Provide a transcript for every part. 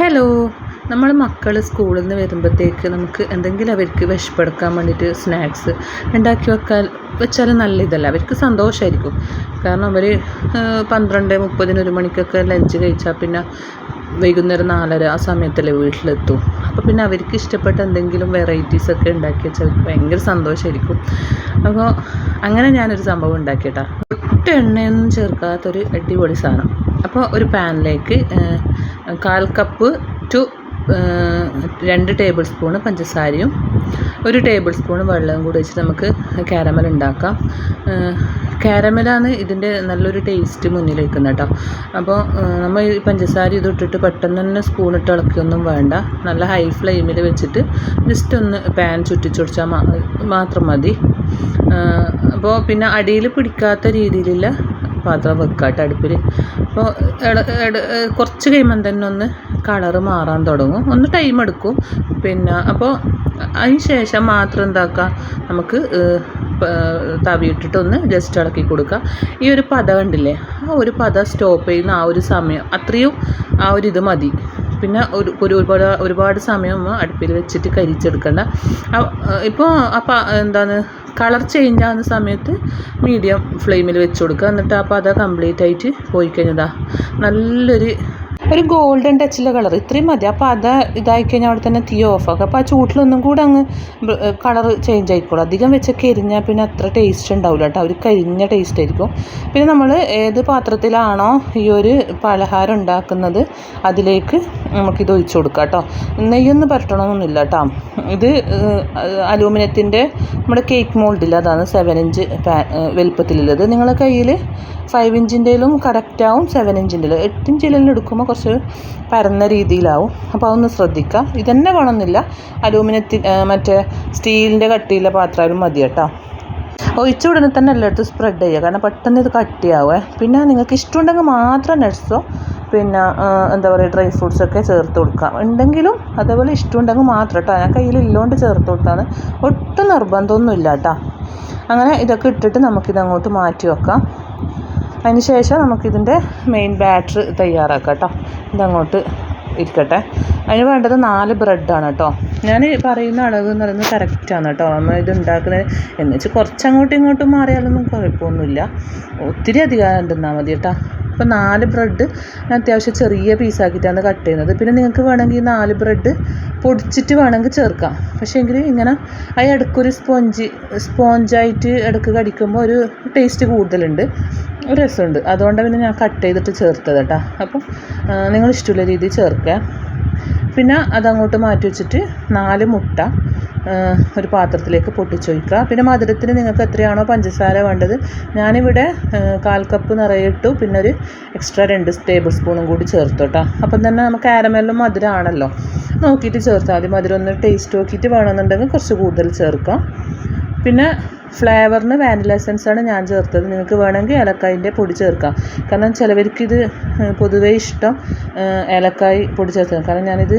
Hello. നമ്മൾ മക്കൾ സ്കൂളിൽ നിന്ന് വരുമ്പോഴത്തേക്ക് നമുക്ക് എന്തെങ്കിലും അവർക്ക് വിശപ്പെടുക്കാൻ വേണ്ടിയിട്ട് സ്നാക്സ് ഉണ്ടാക്കി വെക്കാൻ വെച്ചാൽ നല്ല ഇതല്ല അവർക്ക് സന്തോഷമായിരിക്കും കാരണം അവർ പന്ത്രണ്ട് മുപ്പതിന് ഒരു മണിക്കൊക്കെ ലഞ്ച് കഴിച്ചാൽ പിന്നെ വൈകുന്നേരം നാലര ആ സമയത്തല്ലേ വീട്ടിലെത്തും. അപ്പോൾ പിന്നെ അവർക്ക് ഇഷ്ടപ്പെട്ട എന്തെങ്കിലും വെറൈറ്റീസ് ഒക്കെ ഉണ്ടാക്കി വെച്ചാൽ അവർക്ക് ഭയങ്കര സന്തോഷമായിരിക്കും അപ്പോൾ അങ്ങനെ ഞാനൊരു സംഭവം ഉണ്ടാക്കിയിട്ടാ. ഒട്ടും എണ്ണയൊന്നും ചേർക്കാത്തൊരു അടിപൊളി സാധനം. അപ്പോൾ ഒരു പാനിലേക്ക് കാൽ കപ്പ് ടു രണ്ട് ടേബിൾ സ്പൂണ് പഞ്ചസാരയും ഒരു ടേബിൾ സ്പൂൺ വെള്ളവും കൂടി വെച്ച് നമുക്ക് കാരമൽ ഉണ്ടാക്കാം. കാരമലാണ് ഇതിന്റെ നല്ലൊരു ടേസ്റ്റ് മുന്നിൽ വെക്കുന്നത് കേട്ടോ. അപ്പോൾ നമ്മൾ ഈ പഞ്ചസാര ഇത് ഇട്ടിട്ട് പെട്ടെന്ന് തന്നെ സ്പൂൺ ഇട്ട് ഇളക്കിയൊന്നും വേണ്ട. നല്ല ഹൈ ഫ്ലെയിമിൽ വെച്ചിട്ട് ജസ്റ്റ് ഒന്ന് പാൻ ചുറ്റിച്ചുടിച്ചാൽ മാത്രം മതി. അപ്പോൾ പിന്നെ അടിയിൽ പിടിക്കാത്ത രീതിയിലുള്ള പാത്രം വെക്കാട്ട് കേട്ടോ അടുപ്പിൽ അപ്പോൾ കുറച്ച് കഴിയുമ്പം തന്നെ ഒന്ന് കളറ് മാറാൻ തുടങ്ങും. ഒന്ന് ടൈം എടുക്കും. പിന്നെ അപ്പോൾ അതിന് ശേഷം മാത്രം എന്താക്കുക നമുക്ക് തവിയിട്ടിട്ടൊന്ന് ജസ്റ്റ് ഇളക്കി കൊടുക്കുക ഈ ഒരു പത കണ്ടില്ലേ? ആ ഒരു പത സ്റ്റോപ്പ് ചെയ്യുന്ന ആ ഒരു സമയം അത്രയും ആ ഒരു ഇത് മതി. പിന്നെ ഒരു ഒരു ഒരുപാട് ഒരുപാട് സമയം അടുപ്പിൽ വെച്ചിട്ട് കരിച്ചെടുക്കണ്ട. ഇപ്പോൾ അപ്പം എന്താണ് കളർ ചേഞ്ച് ആകുന്ന സമയത്ത് മീഡിയം ഫ്ലെയിമിൽ വെച്ച് കൊടുക്കുക എന്നിട്ട് അപ്പോൾ അത് കംപ്ലീറ്റ് ആയിട്ട് പോയി കഴിഞ്ഞതാ നല്ലൊരു ഒരു ഗോൾഡൻ ടച്ചിലെ കളർ ഇത്രയും മതി. അപ്പോൾ അത് ഇതായി കഴിഞ്ഞാൽ അവിടെ തന്നെ തീ ഓഫാക്കുക അപ്പോൾ ആ ചൂട്ടിലൊന്നും കൂടെ അങ്ങ് കളർ ചേഞ്ച് ആയിക്കോളും. അധികം വെച്ചൊക്കെ എരിഞ്ഞാൽ പിന്നെ അത്ര ടേസ്റ്റ് ഉണ്ടാവില്ല കേട്ടോ. അവർ കരിഞ്ഞ ടേസ്റ്റ് ആയിരിക്കും. പിന്നെ നമ്മൾ ഏത് പാത്രത്തിലാണോ ഈ ഒരു പലഹാരം ഉണ്ടാക്കുന്നത് അതിലേക്ക് നമുക്കിത് ഒഴിച്ചു കൊടുക്കാം കേട്ടോ. നെയ്യൊന്നും പരട്ടണമെന്നൊന്നുമില്ല കേട്ടോ. ഇത് അലൂമിനിയത്തിന്റെ നമ്മുടെ കേക്ക് മോൾഡിൽ അതാണ് സെവൻ ഇഞ്ച് വലുപ്പത്തിലുള്ളത്. നിങ്ങളെ കയ്യിൽ ഫൈവ് ഇഞ്ചിന്റെയിലും കറക്റ്റ് ആവും സെവൻ ഇഞ്ചിന്റെ എട്ട് ഇഞ്ചിലെല്ലാം എടുക്കുമ്പോൾ കുറച്ച് പരന്ന രീതിയിലാവും. അപ്പോൾ അതൊന്ന് ശ്രദ്ധിക്കുക ഇതന്നെ വേണമെന്നില്ല. അലൂമിനിയത്തിൽ മറ്റേ സ്റ്റീലിന്റെ കട്ടിയിലെ പാത്രമായാലും മതി കേട്ടോ. ഒഴിച്ച ഉടനെ തന്നെ എല്ലായിടത്തും സ്പ്രെഡ് ചെയ്യുക. കാരണം പെട്ടെന്ന് ഇത് കട്ടിയാവേ. പിന്നെ നിങ്ങൾക്ക് ഇഷ്ടമുണ്ടെങ്കിൽ മാത്രം നട്ട്സോ പിന്നെ എന്താ പറയുക ഡ്രൈ ഫ്രൂട്ട്സൊക്കെ ചേർത്ത് കൊടുക്കാം. ഉണ്ടെങ്കിലും അതേപോലെ ഇഷ്ടമുണ്ടെങ്കിൽ മാത്രം കേട്ടോ. ഞാൻ കയ്യിലില്ലോണ്ട് ചേർത്ത് കൊടുത്താണ് ഒട്ടും നിർബന്ധമൊന്നുമില്ല കേട്ടോ. അങ്ങനെ ഇതൊക്കെ ഇട്ടിട്ട് നമുക്കിത് അങ്ങോട്ട് മാറ്റി വെക്കാം. അതിന് ശേഷം നമുക്കിതിന്റെ മെയിൻ ബാറ്റർ തയ്യാറാക്കാം കേട്ടോ ഇതങ്ങോട്ട് ഇരിക്കട്ടെ. അതിന് വേണ്ടത് നാല് ബ്രെഡാണ് കേട്ടോ ഞാൻ പറയുന്ന അളവ് എന്ന് പറയുന്നത് കറക്റ്റാണ് കേട്ടോ നമ്മൾ ഇത് ഉണ്ടാക്കുന്നത് എന്ന് വെച്ചാൽ കുറച്ച് അങ്ങോട്ടും ഇങ്ങോട്ടും മാറിയാലൊന്നും കുഴപ്പമൊന്നുമില്ല. ഒത്തിരി അധികം ഉണ്ടെന്നാൽ മതി കേട്ടോ അപ്പോൾ നാല് ബ്രെഡ് അത്യാവശ്യം ചെറിയ പീസാക്കിയിട്ടാണ് കട്ട് ചെയ്യുന്നത്. പിന്നെ നിങ്ങൾക്ക് വേണമെങ്കിൽ നാല് ബ്രെഡ് പൊടിച്ചിട്ട് വേണമെങ്കിൽ ചേർക്കാം. പക്ഷേ എങ്കിൽ ഇങ്ങനെ ആ ഇടയ്ക്കൊരു സ്പോഞ്ച് സ്പോഞ്ചായിട്ട് ഇടയ്ക്ക് കടിക്കുമ്പോൾ ഒരു ടേസ്റ്റ് കൂടുതലുണ്ട്. രസമുണ്ട്. അതുകൊണ്ട് പിന്നെ ഞാൻ കട്ട് ചെയ്തിട്ട് ചേർത്തത് കേട്ടോ. അപ്പം നിങ്ങൾ ഇഷ്ടമുള്ള രീതിയിൽ ചേർക്കുക. പിന്നെ അതങ്ങോട്ട് മാറ്റി വെച്ചിട്ട് നാല് മുട്ട ഒരു പാത്രത്തിലേക്ക് പൊട്ടിച്ചൊഴിക്കുക. പിന്നെ മധുരത്തിന് നിങ്ങൾക്ക് എത്രയാണോ പഞ്ചസാര വേണ്ടത് ഞാനിവിടെ കാൽ കപ്പ് നിറയെ ഇട്ടു. പിന്നെ ഒരു എക്സ്ട്രാ രണ്ട് ടേബിൾ സ്പൂണും കൂടി ചേർത്തു കേട്ടോ. അപ്പം തന്നെ നമുക്ക് കാരമെല്ലും മധുരമാണല്ലോ നോക്കിയിട്ട് ചേർത്താൽ മതി. മധുരം ഒന്ന് ടേസ്റ്റ് നോക്കിയിട്ട് വേണമെന്നുണ്ടെങ്കിൽ കുറച്ച് കൂടുതൽ ചേർക്കാം. പിന്നെ ഫ്ലേവറിന് വാനില എസൻസാണ് ഞാൻ ചേർത്തത്. നിങ്ങൾക്ക് വേണമെങ്കിൽ ഏലക്കായിന്റെ പൊടി ചേർക്കാം. കാരണം ചിലവർക്ക് ഇത് പൊതുവേ ഇഷ്ടം ഏലക്കായ് പൊടി ചേർത്തത്. കാരണം ഞാനിത്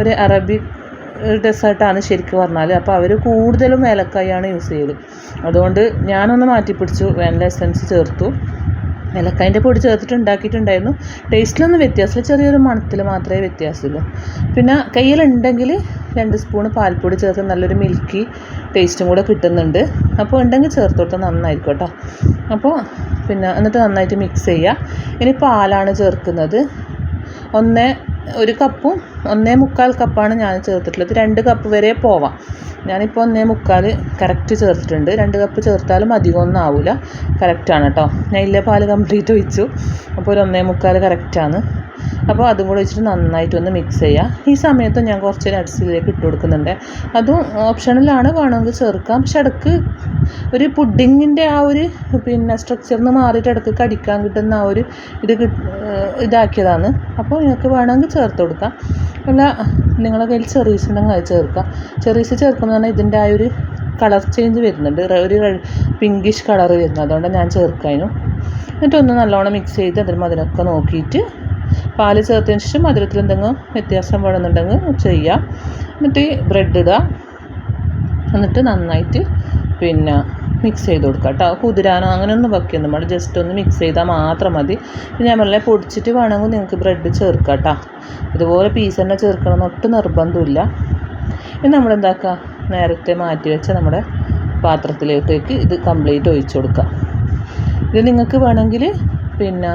ഒരു അറബിക് ഡെസേർട്ടാണ് ശരിക്കും പറഞ്ഞാൽ അപ്പോൾ അവർ കൂടുതലും ഏലക്കായാണ് യൂസ് ചെയ്ത് അതുകൊണ്ട് ഞാനൊന്ന് മാറ്റിപ്പിടിച്ചു വാനില എസൻസ് ചേർത്തു. ഏലക്കായന്റെ പൊടി ചേർത്തിട്ട് ഉണ്ടാക്കിയിട്ടുണ്ടായിരുന്നു. ടേസ്റ്റിലൊന്നും വ്യത്യാസമില്ല. ചെറിയൊരു മണത്തിൽ മാത്രമേ വ്യത്യാസമുള്ളൂ. പിന്നെ കയ്യിലുണ്ടെങ്കിൽ രണ്ട് സ്പൂൺ പാൽപ്പൊടി ചേർത്ത് നല്ലൊരു മിൽക്കി ടേസ്റ്റും കൂടെ കിട്ടുന്നുണ്ട്. അപ്പോൾ ഉണ്ടെങ്കിൽ ചേർത്ത് കൊടുത്താൽ നന്നായിരിക്കും കേട്ടോ. അപ്പോൾ പിന്നെ എന്നിട്ട് നന്നായിട്ട് മിക്സ് ചെയ്യുക. ഇനി പാലാണ് ചേർക്കുന്നത്. ഒന്ന് ഒരു കപ്പും ഒന്നേ മുക്കാൽ കപ്പാണ് ഞാൻ ചേർത്തിട്ടുള്ളത്. രണ്ട് കപ്പ് വരെ പോവാം. ഞാനിപ്പോൾ ഒന്നേ മുക്കാൽ കറക്റ്റ് ചേർത്തിട്ടുണ്ട്. രണ്ട് കപ്പ് ചേർത്താലും അധികമൊന്നും ആവില്ല കറക്റ്റാണ് കേട്ടോ. ഞാൻ ഇല്ല പാൽ കംപ്ലീറ്റ് ഒഴിച്ചു. അപ്പോൾ ഒരു ഒന്നേ മുക്കാൽ കറക്റ്റാണ് അപ്പോൾ അതും കൂടെ വെച്ചിട്ട് നന്നായിട്ടൊന്ന് മിക്സ് ചെയ്യുക. ഈ സമയത്ത് ഞാൻ കുറച്ച് നട്സിലേക്ക് ഇട്ട് കൊടുക്കുന്നുണ്ട്. അതും ഓപ്ഷണലാണ് വേണമെങ്കിൽ ചേർക്കാം. പക്ഷെ ഇടയ്ക്ക് ഒരു പുഡിങ്ങിന്റെ ആ ഒരു പിന്നെ സ്ട്രക്ചറിൽ നിന്ന് മാറിയിട്ട് ഇടയ്ക്ക് കടിക്കാൻ കിട്ടുന്ന ആ ഒരു ഇത് ഇതാക്കിയതാണ്. അപ്പോൾ നിങ്ങൾക്ക് വേണമെങ്കിൽ ചേർത്ത് കൊടുക്കാം. അല്ല നിങ്ങളുടെ കയ്യിൽ ചെറീസ് ഉണ്ടെങ്കിൽ അത് ചേർക്കാം. ചെറീസ് ചേർക്കുമ്പോൾ തന്നെ ഇതിന്റെ ആ ഒരു കളർ ചേഞ്ച് വരുന്നുണ്ട്. ഒരു പിങ്കിഷ് കളർ വരുന്നത് അതുകൊണ്ട് ഞാൻ ചേർക്കാനും. എന്നിട്ടൊന്ന് നല്ലോണം മിക്സ് ചെയ്ത് അതിൽ മധുരമൊക്കെ നോക്കിയിട്ട് പാൽ ചേർത്തതിന് ശേഷം മധുരത്തിൽ എന്തെങ്കിലും വ്യത്യാസം വേണമെന്നുണ്ടെങ്കിൽ ചെയ്യാം. എന്നിട്ട് ബ്രെഡ് ഇടുക. എന്നിട്ട് നന്നായിട്ട് പിന്നെ മിക്സ് ചെയ്ത് കൊടുക്കുക കേട്ടോ. കുതിരാനോ അങ്ങനെയൊന്നും വയ്ക്കുന്നു നമ്മൾ ജസ്റ്റ് ഒന്ന് മിക്സ് ചെയ്താൽ മാത്രം മതി. ഞാൻ പറഞ്ഞ പൊടിച്ചിട്ട് വേണമെങ്കിൽ നിങ്ങൾക്ക് ബ്രെഡ് ചേർക്കാം കേട്ടോ. ഇതുപോലെ പീസ് തന്നെ ചേർക്കണം എന്ന് ഒട്ടും നിർബന്ധമില്ല. ഇനി നമ്മളെന്താക്കുക നേരത്തെ മാറ്റി വെച്ച നമ്മുടെ പാത്രത്തിലേക്ക് ഇത് കംപ്ലീറ്റ് ഒഴിച്ചു കൊടുക്കുക. ഇത് നിങ്ങൾക്ക് വേണമെങ്കിൽ പിന്നെ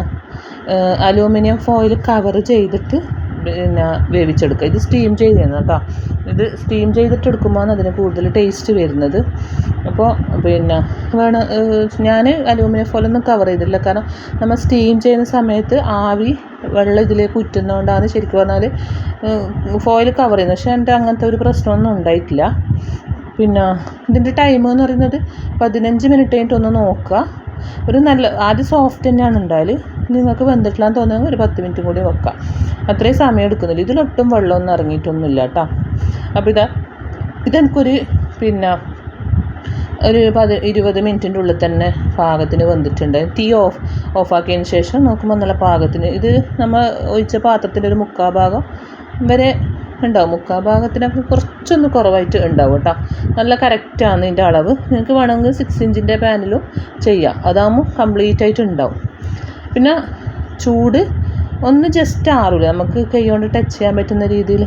അലൂമിനിയം ഫോയിൽ കവർ ചെയ്തിട്ട് പിന്നെ വേവിച്ചെടുക്കുക. ഇത് സ്റ്റീം ചെയ്തതാണ് കേട്ടോ. ഇത് സ്റ്റീം ചെയ്തിട്ട് എടുക്കുമ്പോഴാണ് അതിന് കൂടുതൽ ടേസ്റ്റ് വരുന്നത്. അപ്പോൾ പിന്നെ വേണം ഞാൻ അലൂമിനിയം ഫോയിലൊന്നും കവർ ചെയ്തില്ല കാരണം നമ്മൾ സ്റ്റീം ചെയ്യുന്ന സമയത്ത് ആവി വെള്ളം ഇതിലേക്ക് ഉറ്റുന്നതുകൊണ്ടാണ് ശരിക്കും പറഞ്ഞാൽ ഫോയിൽ കവർ ചെയ്യുന്നത്. പക്ഷേ എന്റെ അങ്ങനത്തെ ഒരു പ്രശ്നമൊന്നും ഉണ്ടായിട്ടില്ല. പിന്നെ ഇതിന്റെ ടൈം എന്ന് പറയുന്നത് പതിനഞ്ച് മിനിറ്റ് കഴിഞ്ഞിട്ടൊന്ന് നോക്കുക. ഒരു നല്ല ആദ്യം സോഫ്റ്റ് തന്നെയാണ് ഉണ്ടായാൽ നിങ്ങൾക്ക് വെന്തിട്ടില്ലാന്ന് തോന്നുമെങ്കിൽ ഒരു പത്ത് മിനിറ്റും കൂടി വെക്കാം. അത്രയും സമയം എടുക്കുന്നില്ല. ഇതിലൊട്ടും വെള്ളമൊന്നും ഇറങ്ങിയിട്ടൊന്നുമില്ല കേട്ടോ. അപ്പോൾ ഇതാ ഇതെനിക്കൊരു പിന്നെ ഒരു പത് ഇരുപത് മിനിറ്റിന്റെ ഉള്ളിൽ തന്നെ പാകത്തിന് വെന്തിട്ടുണ്ട്. തീ ഓഫ് ഓഫാക്കിയതിന് ശേഷം നോക്കുമ്പോൾ നല്ല പാകത്തിന് ഇത് നമ്മൾ ഒഴിച്ച പാത്രത്തിന്റെ ഒരു മുക്കാ ഭാഗം വരെ ഉണ്ടാവും. മുക്കാ ഭാഗത്തിനൊക്കെ കുറച്ചൊന്ന് കുറവായിട്ട് ഉണ്ടാവും കേട്ടോ. നല്ല കറക്റ്റാണ് ഇതിന്റെ അളവ്. നിങ്ങൾക്ക് വേണമെങ്കിൽ സിക്സ് ഇഞ്ചിന്റെ പാനിലും ചെയ്യാം. അതാകുമ്പോൾ കംപ്ലീറ്റ് ആയിട്ട് ഉണ്ടാവും. പിന്നെ ചൂട് ഒന്ന് ജസ്റ്റ് ആറില്ല നമുക്ക് കൈ കൊണ്ട് ടച്ച് ചെയ്യാൻ പറ്റുന്ന രീതിയിൽ.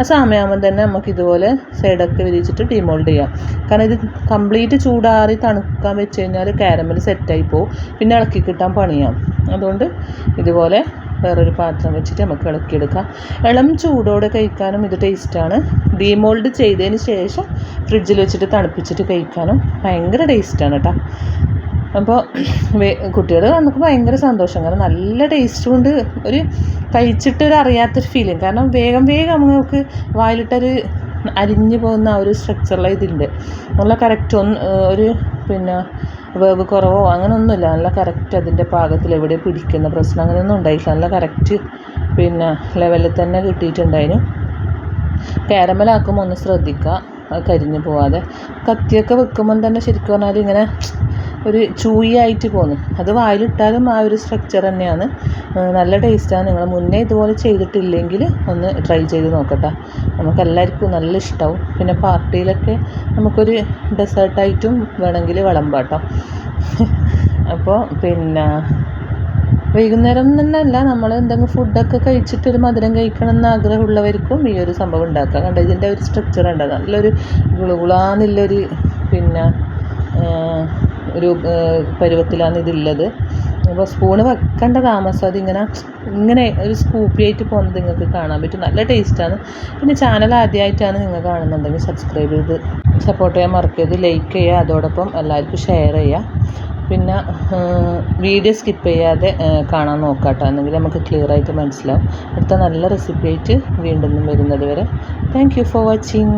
ആ സമയമാകുമ്പോൾ തന്നെ നമുക്ക് ഇതുപോലെ സൈഡൊക്കെ വിരിച്ചിട്ട് ഡിമോൾഡ് ചെയ്യാം. കാരണം ഇത് കംപ്ലീറ്റ് ചൂടാറി തണുക്കാൻ വെച്ച് കഴിഞ്ഞാൽ കാരമൽ സെറ്റായി പോവും. പിന്നെ ഇളക്കി കിട്ടാൻ പണിയാം. അതുകൊണ്ട് ഇതുപോലെ വേറൊരു പാത്രം വെച്ചിട്ട് നമുക്ക് ഇളക്കിയെടുക്കാം. ഇളം ചൂടോടെ കഴിക്കാനും ഇത് ടേസ്റ്റാണ് ഡിമോൾഡ് ചെയ്തതിന് ശേഷം ഫ്രിഡ്ജിൽ വെച്ചിട്ട് തണുപ്പിച്ചിട്ട് കഴിക്കാനും ഭയങ്കര ടേസ്റ്റാണ് കേട്ടോ അപ്പോൾ കുട്ടികൾ നമുക്ക് ഭയങ്കര സന്തോഷം. കാരണം നല്ല ടേസ്റ്റും ഉണ്ട്. ഒരു കഴിച്ചിട്ട് ഒരു അറിയാത്തൊരു ഫീലിംഗ് കാരണം വേഗം വേഗം നമുക്ക് വായിലിട്ടൊരു അരിഞ്ഞു പോകുന്ന ആ ഒരു സ്ട്രക്ചറുള്ള ഇതിന്റെ നല്ല കറക്റ്റ് ഒന്ന് ഒരു പിന്നെ വേവ് കുറവോ അങ്ങനെയൊന്നുമില്ല നല്ല കറക്റ്റ് അതിന്റെ പാകത്തിൽ എവിടെ പിടിക്കുന്ന പ്രശ്നം അങ്ങനെയൊന്നും ഉണ്ടായിട്ടില്ല. നല്ല കറക്റ്റ് പിന്നെ ലെവലിൽ തന്നെ കിട്ടിയിട്ടുണ്ടായിരുന്നു. കാരമലാക്കുമ്പോൾ ഒന്ന് ശ്രദ്ധിക്കുക കരിഞ്ഞു പോവാതെ. കത്തിയൊക്കെ വെക്കുമ്പം തന്നെ ശരിക്കും പറഞ്ഞാൽ ഇങ്ങനെ ഒരു ചൂയി ആയിട്ട് പോകുന്നു. അത് വായിലിട്ടാലും ആ ഒരു സ്ട്രക്ചർ തന്നെയാണ്. നല്ല ടേസ്റ്റാണ് നിങ്ങൾ മുന്നേ ഇതുപോലെ ചെയ്തിട്ടില്ലെങ്കിൽ ഒന്ന് ട്രൈ ചെയ്ത് നോക്കട്ടെ. നമുക്കെല്ലാവർക്കും നല്ല ഇഷ്ടമാവും പിന്നെ പാർട്ടിയിലൊക്കെ നമുക്കൊരു ഡെസേർട്ടായിട്ടും വേണമെങ്കിൽ വിളമ്പാട്ടോ. അപ്പോൾ പിന്നെ വൈകുന്നേരം തന്നെയല്ല നമ്മൾ എന്തെങ്കിലും ഫുഡൊക്കെ കഴിച്ചിട്ട് ഒരു മധുരം കഴിക്കണം എന്ന് ആഗ്രഹമുള്ളവർക്കും ഈ ഒരു സംഭവം ഉണ്ടാക്കാം. കണ്ടോ? ഇതിന്റെ ഒരു സ്ട്രക്ചർ ഉണ്ട് നല്ലൊരു ഗുളുകുളാന്നുള്ളൊരു പിന്നെ ഒരു പരുവത്തിലാണ് ഇതുള്ളത്. അപ്പോൾ സ്പൂണ് വെക്കേണ്ട താമസം അതിങ്ങനെ ഇങ്ങനെ ഒരു സ്കൂപ്പിയായിട്ട് പോകുന്നത് നിങ്ങൾക്ക് കാണാൻ പറ്റും. നല്ല ടേസ്റ്റാണ് പിന്നെ ചാനൽ ആദ്യമായിട്ടാണ് നിങ്ങൾ കാണുന്നുണ്ടെങ്കിൽ സബ്സ്ക്രൈബ് ചെയ്ത് സപ്പോർട്ട് ചെയ്യാൻ മറക്കരുത്. ലൈക്ക് ചെയ്യുക അതോടൊപ്പം എല്ലാവർക്കും ഷെയർ ചെയ്യുക. പിന്നെ വീഡിയോ സ്കിപ്പ് ചെയ്യാതെ കാണാൻ നോക്കാം കേട്ടോ എന്നെങ്കിൽ നമുക്ക് ക്ലിയർ ആയിട്ട് മനസ്സിലാവും. അടുത്ത നല്ല റെസിപ്പി ആയിട്ട് വീണ്ടും വരുന്നത് വരെ. Thank you for watching